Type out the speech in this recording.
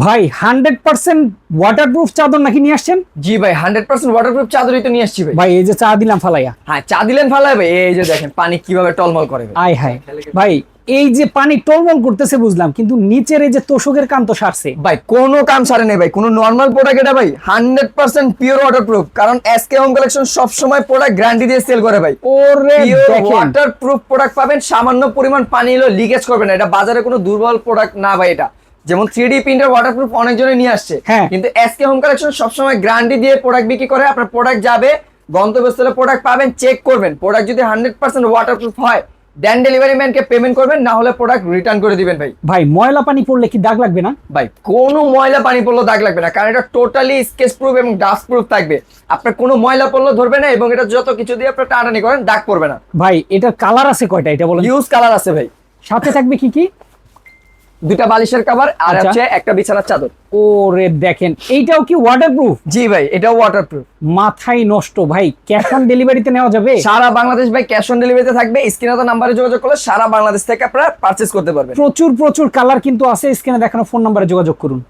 ভাই hundred percent waterproof চাদর নাকি নিয়ে আসছেন? জি ভাই হান্ড্রেড পার্সেন্ট ওয়াটারপ্রুফ চাদরই তো নিয়ে আসছি ভাই। ভাই এই যে চা দিলাম ফালাইয়া। হ্যাঁ চা দিলেন ফালায় ভাই এই যে দেখেন পানি কীভাবে টলমল করে ভাই। আয় হায়। ভাই এই যে পানি টলমল করতেছে বুঝলাম কিন্তু নিচের এই যে তোষকের কান্ত সারছে। ভাই কোনো কাম সারে নেই ভাই কোনো নর্মাল প্রোডাক্ট এটা ভাই হান্ড্রেড পার্সেন্ট পিওর ওয়াটারপ্রুফ কারণ এসকে হোম কালেকশন সবসময় প্রোডাক্ট গ্যারান্টি দিয়ে সেল করে ভাই। ওরে ওয়াটারপ্রুফ প্রোডাক্ট পাবেন সামান্য পরিমাণ পানি এলো লিকেজ করবে না এটা বাজারে কোনো দুর্বল প্রোডাক্ট না ভাই এটা। যেমন থ্রি ডি প্রিন্টার ওয়াটারপ্রুফ অনেকজনে নিয়ে আসছে। হ্যাঁ। কিন্তু এসকে হোম কালেকশন সবসময় গ্যারান্টি দিয়ে প্রোডাক্ট বিক্রি করে আপনার প্রোডাক্ট যাবে গন্তব্যস্থলে প্রোডাক্ট পাবেন চেক করবেন। প্রোডাক্ট যদি হান্ড্রেড পার্সেন্ট ওয়াটারপ্রুফ হয় দেন ডেলিভারি ম্যানকে পেমেন্ট করবেন না হলে প্রোডাক্ট রিটার্ন করে দিবেন ভাই। ভাই ময়লা পানি পড়লে কি দাগ লাগবে না? ভাই কোনো ময়লা পানি পড়লে দাগ লাগবে না কারণ এটা টোটালি স্কেচ প্রুফ এবং ডাস্ট প্রুফ থাকবে। আপনার কোনো ময়লা পড়লে ধরবে না এবং এটা যত কিছু দিয়ে আপনার টানাটানি করেন দাগ পড়বে না। ভাই এটা কালার আছে কয়টা? এটা বলেন। ইউজ কালার আছে ভাই। সাথে থাকবে কি কি? দুইটা বালিশের কভার আর আচ্ছা। হচ্ছে একটা বিছানার চাদর। ওরে দেখেন এইটাও কি ওয়াটারপ্রুফ জি ভাই এটাও ওয়াটারপ্রুফ মাথায় নষ্ট ভাই ক্যাশ অন ডেলিভারিতে নেওয়া যাবে? সারা বাংলাদেশ ভাই ক্যাশ অন ডেলিভারিতে থাকবে স্ক্রিনে তো নম্বরে যোগাযোগ করলে সারা বাংলাদেশ থেকে আপনারা পারচেজ করতে পারবেন। প্রচুর প্রচুর কালার কিন্তু আছে স্ক্রিনে দেখানো ফোন নম্বরে যোগাযোগ করুন।